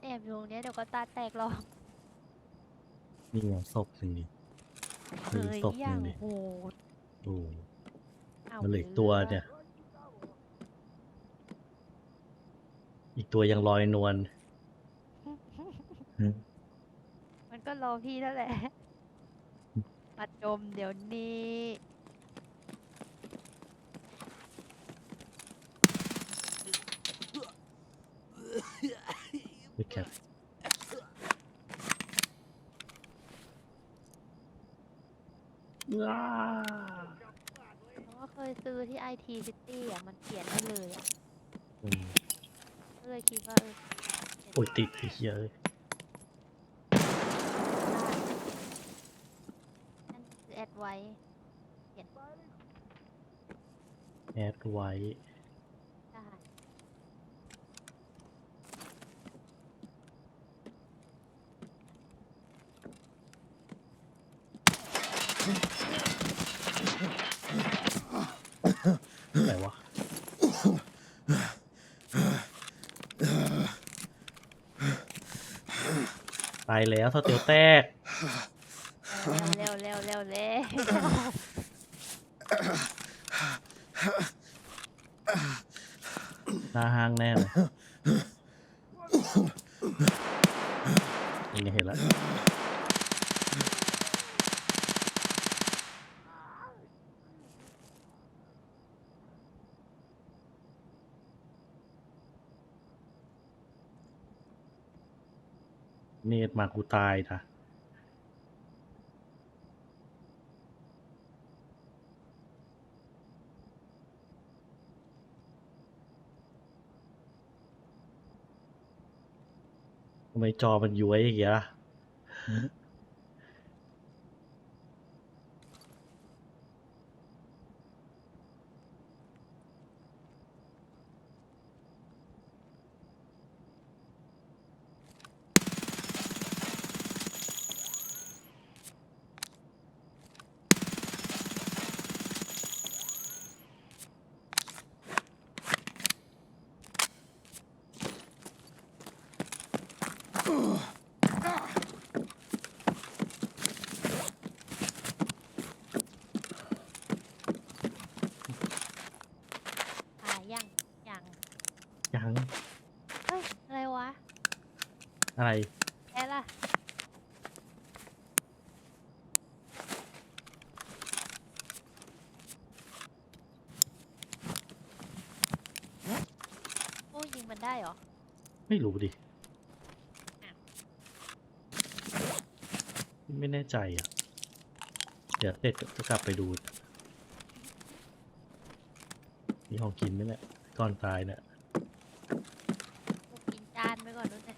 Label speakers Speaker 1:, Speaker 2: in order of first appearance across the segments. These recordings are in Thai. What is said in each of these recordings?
Speaker 1: มาแอบอยู่ตรงเนี้ยเดี๋ยวก็ตาแตกหรอก
Speaker 2: นี่ไงศพหนึ่งดิ
Speaker 1: เค
Speaker 2: มี
Speaker 1: ย
Speaker 2: ศพห
Speaker 1: ย่า
Speaker 2: นึ่
Speaker 1: ง
Speaker 2: งดิ
Speaker 1: โหด
Speaker 2: โอ้
Speaker 1: เอา
Speaker 2: มันเหลืออกตัวเนี่ย อีกตัวยังลอยนวล
Speaker 1: มันก็รอพี่นั่นแหละมาจมเดี๋ยวนี้
Speaker 2: ไม่แคปว้า
Speaker 1: เพราะว่าเคยซื้อที่ไอทีซิตี้อะ มันเปลี่ยนได้เลยอะ
Speaker 2: อืม
Speaker 1: ก็เลยคิดว่าเออ
Speaker 2: โอ้ยติดไอ้เหี้ยเอ้ย
Speaker 1: นั่นคือแอดไว้
Speaker 2: แอดไว้
Speaker 1: ได้
Speaker 2: ไหนวะ ตายแล้วสเตลแตก
Speaker 1: เร็วเร็วเร็วเร็ว
Speaker 2: หน้าห้างแน่เลยยังไงเห็นแล้ว เนต มากูตายนะทำไมจอมันย้วยอย่างเงี้ยล่ะ
Speaker 1: หายังยัง
Speaker 2: ยัง
Speaker 1: เฮ้ย อะไรวะ
Speaker 2: อะไร
Speaker 1: แอะล่ะ โอ้ยิงมัน ได้เหรอ
Speaker 2: ไม่รู้ดิ ไม่แน่ใจอะ เดี๋ยวเสร็จจะกลับไปดู มีของกินไหมเนี่ยก่อนตายเนี่ย
Speaker 1: กูกินจานไปก่อนนู้นนะ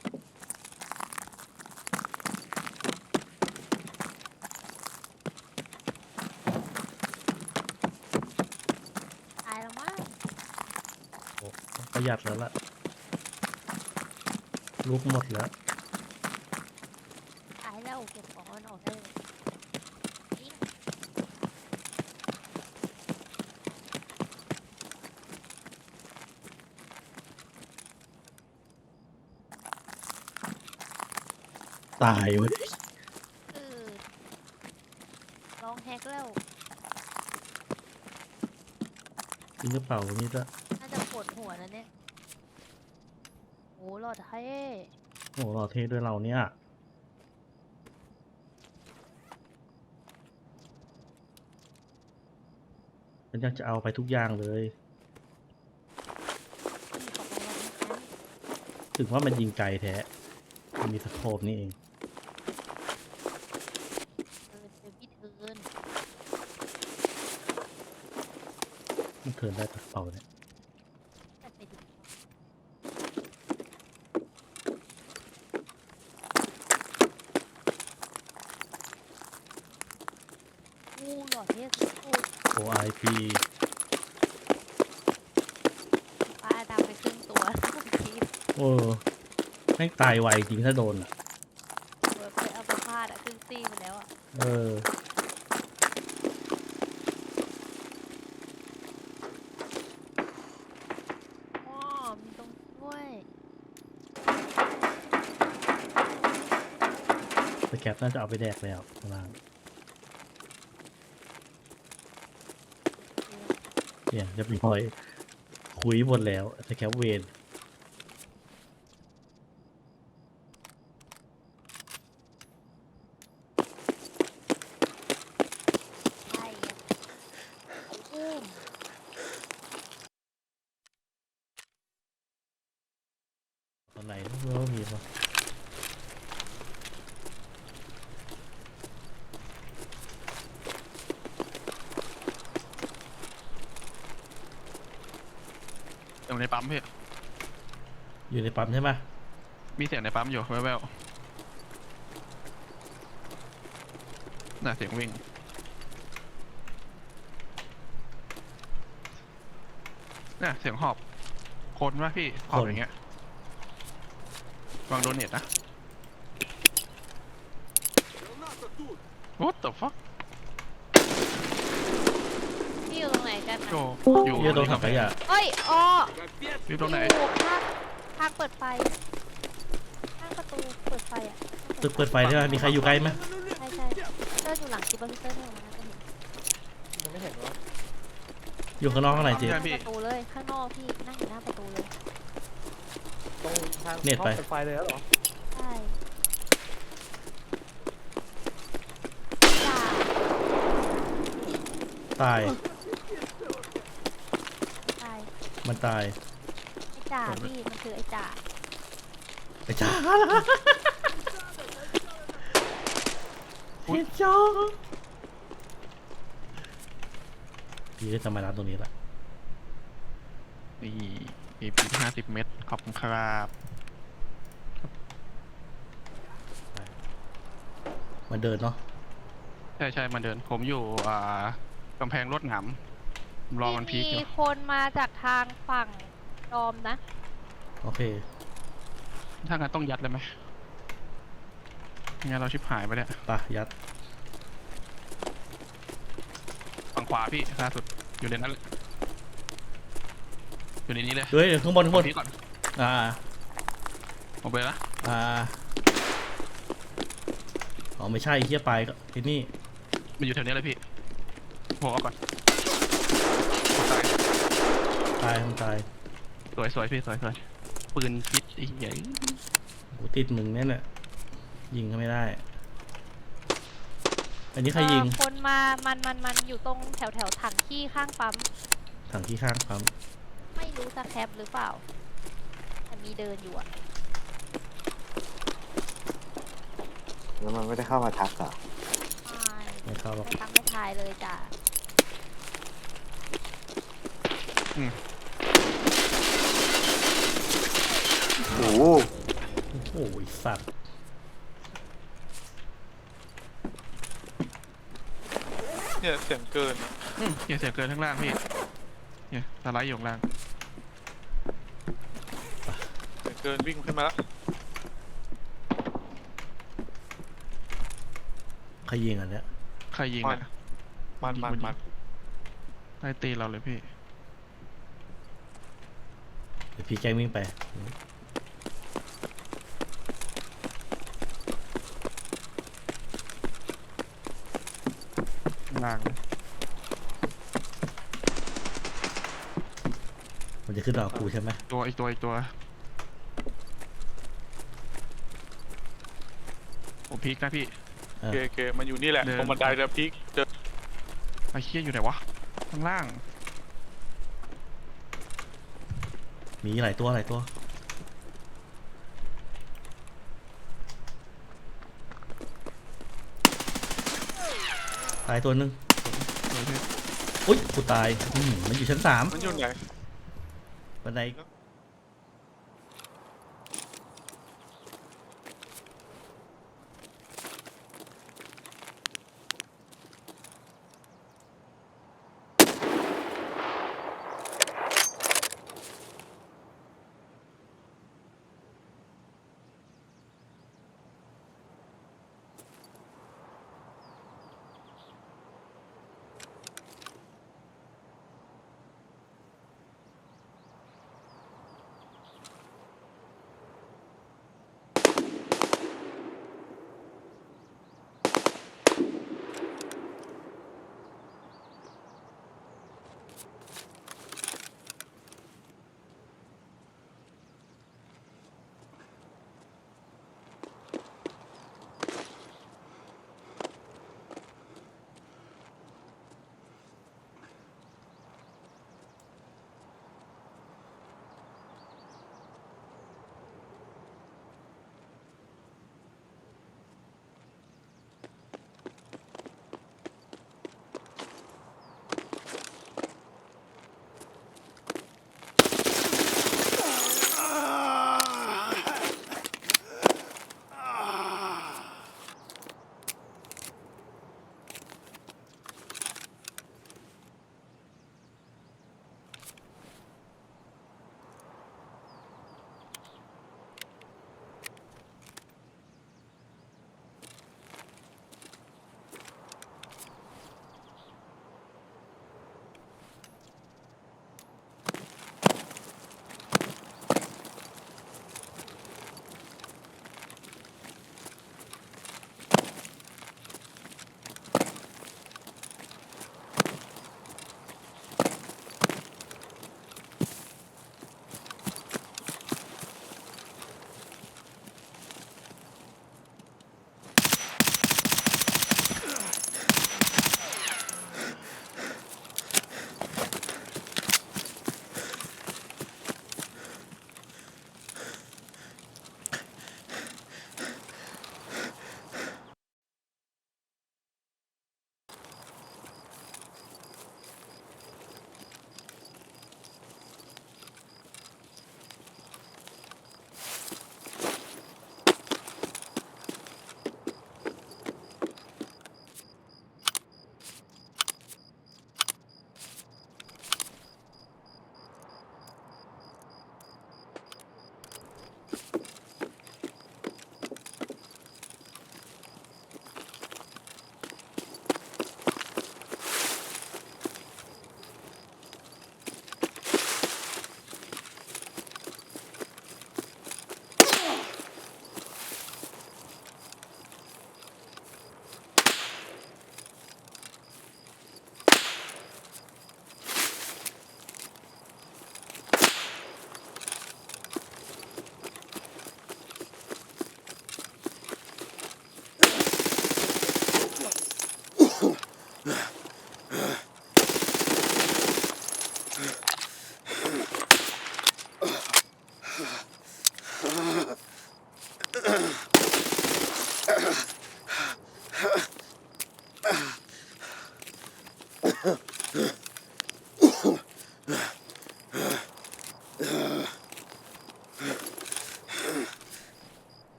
Speaker 1: ตายแล้วมั้ง
Speaker 2: โอ้ต้องประหยัดแล้วล่ะ ลูกหมดแล้ว
Speaker 1: ตายแล้วเก็บของมันออกได้เลยยิง
Speaker 2: ตายเว้ย
Speaker 1: เออลองแฮกแล้ว
Speaker 2: กินกระเป๋านี่จะ
Speaker 1: น่าจะปวดหัวนะเนี่ยโอ้หลอดเท่
Speaker 2: โอ้หล่อเท่ด้วยเราเนี่ย ฉันอยากจะเอาไปทุกอย่างเลย
Speaker 1: พี่ขอไปวันนี้นะ
Speaker 2: ถึงว่ามันยิงไกลแท้มันมีสโคปนี่เอง
Speaker 1: เออเดี๋ยวพี่เทิร์น
Speaker 2: มันเทิร์นได้กระเป๋าเนี่ย
Speaker 1: แต่ไปดู อู้หลอดเท่สุด
Speaker 2: OIP
Speaker 1: ๆป้าดำไปครึ่งตัวที
Speaker 2: โอ้แม่งตายไวจริงถ้าโดนอะ
Speaker 1: เปิดไปเอาไปพาดอะครึ่งซี่ไปแล้วอะ
Speaker 2: เออ
Speaker 1: อ๋อมีตรงด้วย
Speaker 2: แต่แคปน่าจะเอาไปแดกแล้วข้างล่าง เนี่ยเรียบร้อยคุยหมดแล้วแต่แคปเวนตอนไหนไม่รู้ว่ามีปะ
Speaker 3: เสียง ในปั๊มพี่
Speaker 2: อยู่ในปั๊มใช่ไหม
Speaker 3: มีเสียงในปั๊มอยู่แว่วๆน่ะเสียงวิ่ง น่ะเสียงหอบ คนวะพี่ หอบอย่างเงี้ยวางโดนเน็ตนะ What the fuck
Speaker 1: พี่อยู่ต รงไหนกันนะ
Speaker 3: โจอยู่
Speaker 2: เยี่ยโดนถังขยะ
Speaker 1: เอ้ยอ๋อ
Speaker 3: อยู่ตรงไหน
Speaker 1: อยู่ข้างข้างเปิดไฟข้างประตูเปิดไฟอะ
Speaker 2: ตึกเปิดไฟได้ไหมมีใครอยู่ใกล้ไหม
Speaker 1: ใช่ใช่เตอร์อยู่หลังคิปเปอร์เตอร์เนี่ยมันน่าจะเห็น
Speaker 4: ยังไม่เห็นวะ
Speaker 2: อยู่ข้างนอกข้างในเจ๊
Speaker 3: ใช่
Speaker 1: หน้า
Speaker 3: พี่
Speaker 1: ประตูเลยข้างนอกพี่นั่งอยู่หน้าประตูเลย
Speaker 4: ตรงทาง
Speaker 2: เน็ตไป
Speaker 4: ห้องปิดไฟเลยแล้วเหรอ
Speaker 1: ใช่จ่า
Speaker 2: ตาย
Speaker 1: ตาย
Speaker 2: มันตาย
Speaker 1: ไอ้จ่าพี่มันคือไอ้จ่า
Speaker 2: ไอ้จ้าเฮ้ยจ้าพี่ก็จะมารับตรงนี้ละ
Speaker 3: นี่มีปีห้าสิบเมตร ขอบคุณครับ
Speaker 2: มาเดินเนาะ
Speaker 3: ใช่ใช่มาเดิน ผมอยู่ อ่ากำแพงรถหงำ รอมันพีคอยู่
Speaker 1: มีคนมาจากทางฝั่งดอมนะ
Speaker 2: โอเค
Speaker 3: ถ้างั้นต้องยัดเลยไหมงั้นเราชิบหายไปเนี่ย
Speaker 2: ปะยัด
Speaker 3: ฝั่งขวาพี่ล่าสุดอยู่ในนั้นเลยอยู่ในนี้เลย
Speaker 2: เฮ้ยข้างบนข้างบน
Speaker 3: พีคก่อน
Speaker 2: อ่า
Speaker 3: ผมไปละ
Speaker 2: อ่า อ๋อไม่ใช่ไอ้เฮียไปก็ไอ้นี่
Speaker 3: มันอยู่แถวนี้เลยพี่ผมเอาก่อนผมตาย
Speaker 2: ตายมันตาย
Speaker 3: สวยสวยพี่สวยสวยปืนพิษไอ้ใหญ่
Speaker 2: กูติดมึงเนี่ยแหละยิงก็ไม่ได้ อันนี้ใครยิง
Speaker 1: เอ่อคนมา มัน มัน มันอยู่ตรงแถวแถวถังขี้ข้างปั๊ม
Speaker 2: ถังที่ข้างปั๊ม
Speaker 1: ไม่รู้จะแคปหรือเปล่าแต่มีเดินอยู่อะ
Speaker 5: แล้วมันไม่ได้เข้ามาทักเหรอ
Speaker 1: ใช่
Speaker 2: ไม่เข้าหรอก
Speaker 1: ไม่ทักไม่ทายเลยจ้ะ
Speaker 5: โอ้โห
Speaker 2: โอ้โหไอ้ สัตว์
Speaker 6: เนี่ยเสียงเกิน
Speaker 3: อืมอย่าเสียเกินข้างล่างพี่เนี่ยสไลด์อยู่ข้างล่าง
Speaker 6: เสียงเกินวิ่งขึ้นมาแล้ว
Speaker 2: ใครยิงอันเนี้ย
Speaker 3: ใครยิง
Speaker 6: มัน
Speaker 3: อะ
Speaker 6: มันมันมัน
Speaker 3: ไล่ตีเราเลยพี่
Speaker 2: เดี๋ยวพี่แกล้งวิ่งไป
Speaker 3: ข้าง ล่าง
Speaker 2: มันจะขึ้นดอกกูใช่ไหม
Speaker 3: ตัวอีกตัวอีกตัวผมพีคนะพี่
Speaker 2: เอ
Speaker 6: โอ
Speaker 2: อ
Speaker 6: เคโอเคมันอยู่นี่แหละ
Speaker 3: เดิน
Speaker 6: ตรงบันไดเดพีกเจอ
Speaker 3: ไอ้เคี้ยอยู่ไหนวะ ข้างล่าง
Speaker 2: มีหลายตัวหลายตัวายตัวหนึ่ง
Speaker 3: โดยที่
Speaker 2: อุ้ยกูตายอื้อหือมันอยู่ชั้นสาม
Speaker 6: มันอยู่ไหน
Speaker 2: บันได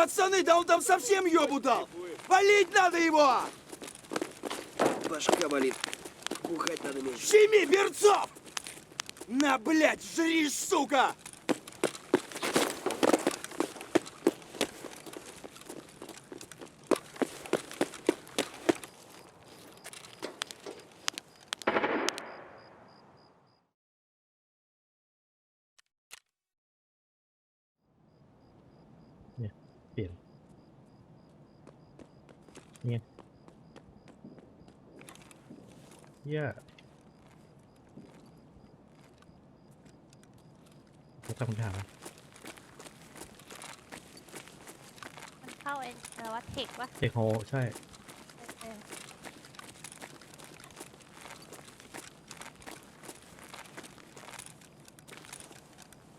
Speaker 7: пацаны, да он там совсем ёбу дал! Валить надо его!
Speaker 8: Башка болит. Бухать надо меньше.
Speaker 7: Щеми, Берцов! На, блядь, жри, сука!
Speaker 2: เนี่ยเปลี่ยนเนี่ยเหี้ย่จะทำถาม
Speaker 1: มันเข้าไอ้อะไรวะเทควะ
Speaker 2: เทคโฮใช่
Speaker 1: เออ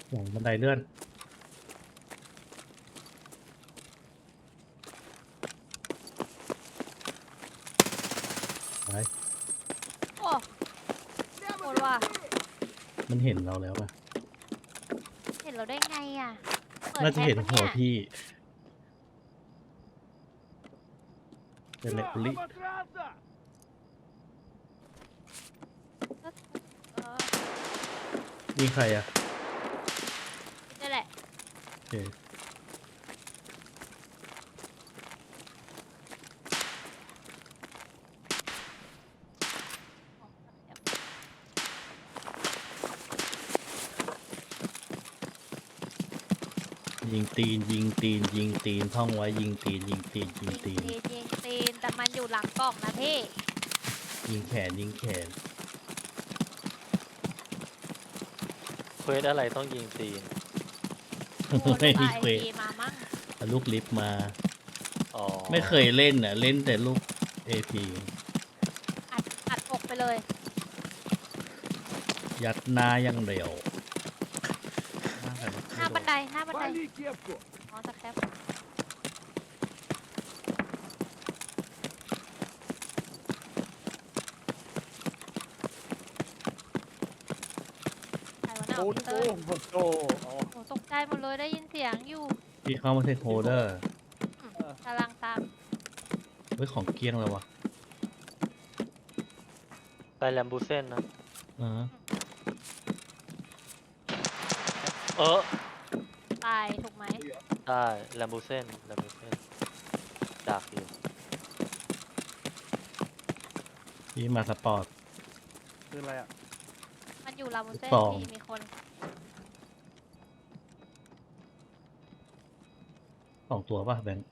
Speaker 2: หลังบันไดเลื่อน ไป
Speaker 1: โอ้โหดว่ะ
Speaker 2: มันเห็นเราแล้วป่ะ
Speaker 1: เห็นเราได้ไงอะปิด
Speaker 2: น่าจะเห็น
Speaker 1: หัวแช
Speaker 2: ท
Speaker 1: ปะย
Speaker 2: พี่เลลิ
Speaker 1: เออ
Speaker 2: มีใครอะ
Speaker 1: นี่แหละ
Speaker 2: โอเค ตีนยิงตีนยิงตีนท่องไว้ยิงตีนยิงตีนยิ
Speaker 1: ยิ
Speaker 2: ง
Speaker 1: ง
Speaker 2: ตี
Speaker 1: ตี
Speaker 2: น
Speaker 1: นยิงตีนแต่มันอยู่หลังกล่องนะพี่
Speaker 2: ยิงแขนยิงแขน
Speaker 9: เควสอะไรต้องยิงตีน
Speaker 1: โอ้โห
Speaker 2: ไม่มี
Speaker 1: ไอ
Speaker 2: เควส
Speaker 1: ดีมามั่ง
Speaker 2: เอาลูกลิฟต์มา
Speaker 9: อ๋อ
Speaker 2: ไม่เคยเล่นอะ เล่นแต่ลูกเอพี
Speaker 1: อัดอัดอกไปเลย
Speaker 2: ยัดหน้าอยังเร็ว
Speaker 1: หน้าบั นไดหน้าบันได
Speaker 7: Вали кепку!
Speaker 1: อ๋อสแครปใครวะน่ะ
Speaker 4: โอ้
Speaker 1: พี่
Speaker 4: โห
Speaker 1: เต้ย
Speaker 4: โอ้โหอ๋อ
Speaker 1: โอ้ตกใจหมดเลยได้ยินเสียงอยู่
Speaker 2: พี่เข้ามาเทคโฮเดอร์
Speaker 1: กำลังตาม
Speaker 2: เฮ้ยของเกลี้ยงแล้ววะ
Speaker 9: ไปแลมบูเซนนะ
Speaker 2: อ่า
Speaker 9: เออ
Speaker 1: ตายถูกไหม
Speaker 9: ได้แลมบูเซนแลมบูเซนดักอยู่
Speaker 2: พี่มาสปอร์ต
Speaker 4: คืออะไรอะ
Speaker 1: มันอยู่ลาบุเซ่
Speaker 2: สอง
Speaker 1: พี่มีคน
Speaker 2: สองตัวป่ะแบงค์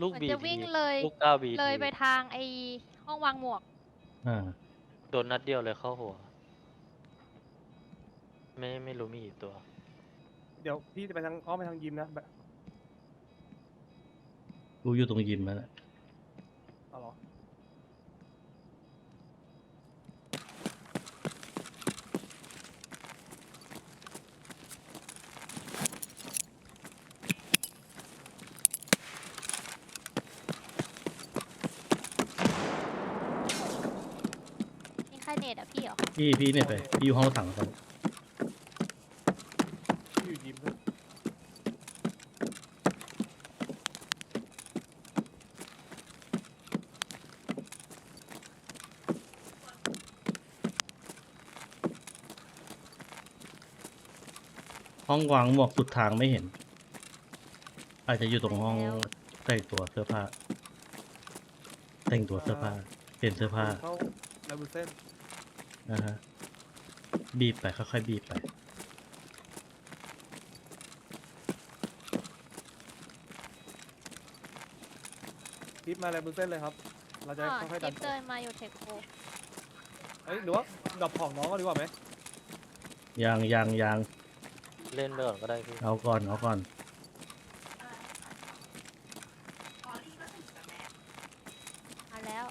Speaker 9: ลูก
Speaker 1: เหมือน
Speaker 9: บี
Speaker 1: จะวิ่งเลย
Speaker 9: ลูกเก้าบี
Speaker 1: เลยไปทางไอห้องวางหมวก
Speaker 2: อ่า
Speaker 9: โดนนัดเดียวเลยเข้าหัว ไม่ไม่รู้มีกี่ตัว
Speaker 4: เดี๋ยวพี่จะไปทางอ้อมไปทางยิมนะแบบ
Speaker 2: กูอยู่ตรงยิมแล้วแหละ
Speaker 4: เอาเหรอ
Speaker 1: นี่ใครเน็ตอะพี่เหรอ
Speaker 2: พี่พี่เนี่ยไปพี่อยู่ห้องถังกัน
Speaker 4: พี่อยู่ยิมด้วย
Speaker 2: ห้ องวางหมวกสุดทางไม่เห็น อาจจะอยู่ตรงห้องแต่งตัวเสื้อผ้า แต่งตัวเสื้อผ้าเปลี่ยนเสื้อผ้า
Speaker 4: เข้าลาบูเซน
Speaker 2: นะฮะบีบไปค่อยๆบีบไป
Speaker 4: คลิปมาลาบูเซนเลยครับ เราจะ
Speaker 1: อ๋อ
Speaker 4: ค่อยๆ
Speaker 1: ค
Speaker 4: ดั
Speaker 1: ลิ
Speaker 4: น
Speaker 1: ปเดินมาอยู่เทคโค
Speaker 4: เอ้ยหรือว่าดับของน้องก็ดีกว่าไหม
Speaker 2: ยางยางยาง
Speaker 9: เล่นไปก่อนก็ได้พี่
Speaker 2: เอาก่อนเอาก่อน
Speaker 1: มาแล้ว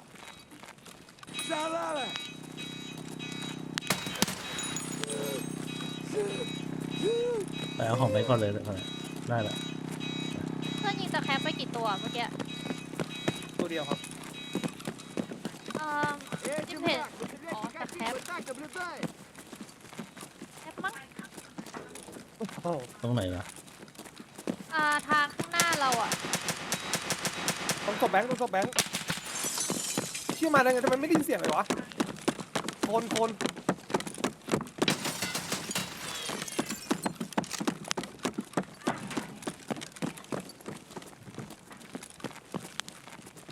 Speaker 2: ไปเอาของไปก่อนเลยก่อนเลยได้และ
Speaker 1: เพื่อนยิงตะแคปไปกี่ตัวเมื่อกี้
Speaker 4: ตัวเดียวครับ
Speaker 1: เอ่อ
Speaker 4: Edge him back. With.
Speaker 2: ตรงไหนล่ะ
Speaker 1: อ่าทางข้างหน้าเรา
Speaker 4: ศพแบงค์ตรงศพแบงค์เชื่อมาได้ไงทำไมไม่ได้ยินเสียงเลยวะคนคน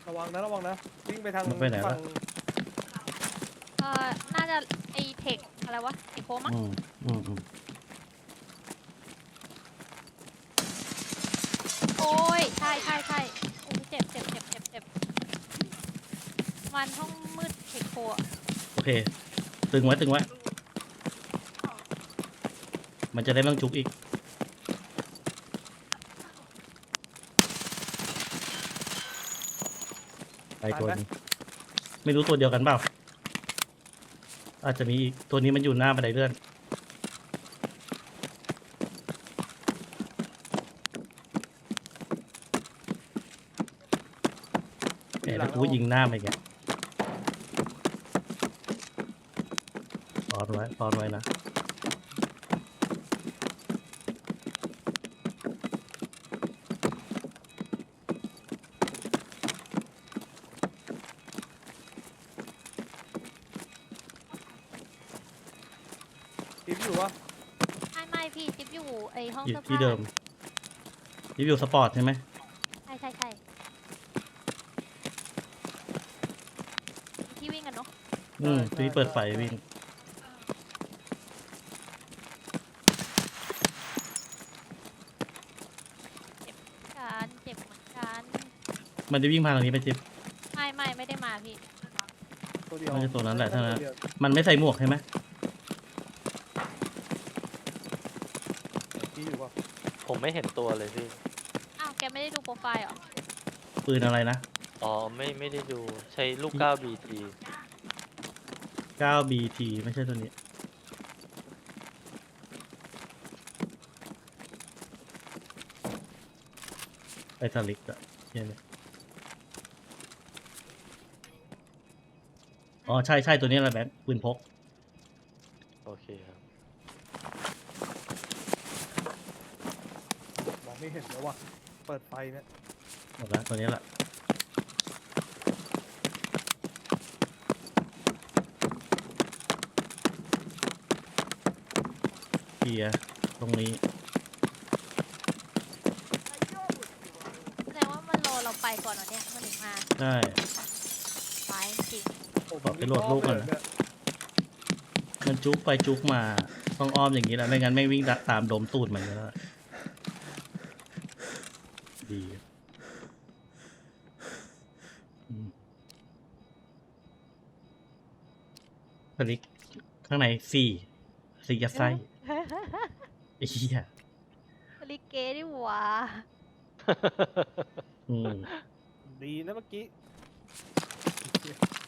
Speaker 4: ระวังนะระวังนะวิ่งไปทาง
Speaker 2: มันไปไหนวะ
Speaker 4: ฝั่ง
Speaker 1: เอ่อน่าจะไอเทคอะไรวะเทคโคมั้ง
Speaker 2: อืมอืมอืม
Speaker 1: โอ้ย ใช่ใช่ใช่โอ้ยเจ็บเจ็บเจ็บเจ็บเจ็บ มันห้องมืดเทคโคอะ
Speaker 2: โอเค ตึงไว้ตึงไว้ มันจะได้ไม่ต้องจุกอีก ไปตัวหนึงไม่รู้ตัวเดียวกันเปล่า อาจจะมีอีก ตัวนี้มันอยู่หน้าบันไดเลื่อนแหมแล้วกูยิงหน้าไปแก อนไว้ตอนไว้นะ
Speaker 4: ทีมอยู่วะ
Speaker 1: ไม่ไม่พี่จิ๊บอยู่ไอห้อง
Speaker 2: อยู่
Speaker 1: เสื้อผ้า
Speaker 2: ที่เดิมยิบอยู่สปอร์ตใช่ไหม
Speaker 1: ใช่ใช่ใช่ที่วิ่งกันเนาะ
Speaker 2: อืมที่เปิดไฟวิ่ง
Speaker 1: การเจ็บเหมือนกัน
Speaker 2: มันได้วิ่งผ่านตรงนี้ไปจิ๊บ
Speaker 1: ไม่ไม่ไม่ได้มาพี่
Speaker 4: ตัวเดียว
Speaker 2: น่าจะตัวนั้นแหละเท่านั้น
Speaker 4: ตัวดียว
Speaker 2: มันไม่ใส่หมวกใช่ไหม
Speaker 4: ทีอยู่วะ
Speaker 9: ผมไม่เห็นตัวเลยพี่
Speaker 1: อ้าวแกไม่ได้ดูโปรไฟล์เหรอ
Speaker 2: ปืนอะไรนะ
Speaker 9: อ๋อไม่ไม่ได้ดูใช้ลูกก้าวบีที
Speaker 2: 9BT ไม่ใช่ตัวนี้ไอสลิกอะเนี่ยเนี่ย อ๋อใช่ใช่ตัวนี้แหละแบงค์ปืนพก
Speaker 9: โอเคครับ
Speaker 4: มองไม่เห็นแล้ววะเปิดไฟเนี่ย
Speaker 2: หมดแล้วตัวนี้แหละเกียร์ตรงนี้
Speaker 1: แสดงว่ามันรอเราไปก่อนเหรอเนี่ยมันถึงมา
Speaker 2: ใช่
Speaker 1: ไปจริง
Speaker 4: โอ้
Speaker 2: ขอไปโหลดรูปก่อนนะ
Speaker 4: เนี่ย
Speaker 2: มันจุกไปจุกมาต้องอ้อมอย่างนี้แหละไม่งั้นไม่งวิ่งตามดมตูดมันแล้วล่ะดีอืมสลิกข้างในสี่สี่ยัดไส้ไอ้เหี้ย
Speaker 1: ลิเกดิหว่า
Speaker 2: อืม
Speaker 4: ดีนะเมื่อกี้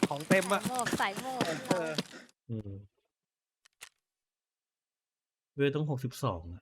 Speaker 4: ของเต็ม
Speaker 1: สา
Speaker 4: อะ
Speaker 1: ยโมกสายโมก
Speaker 4: เออ
Speaker 2: อืมเวลต้องหกสิบสองอะ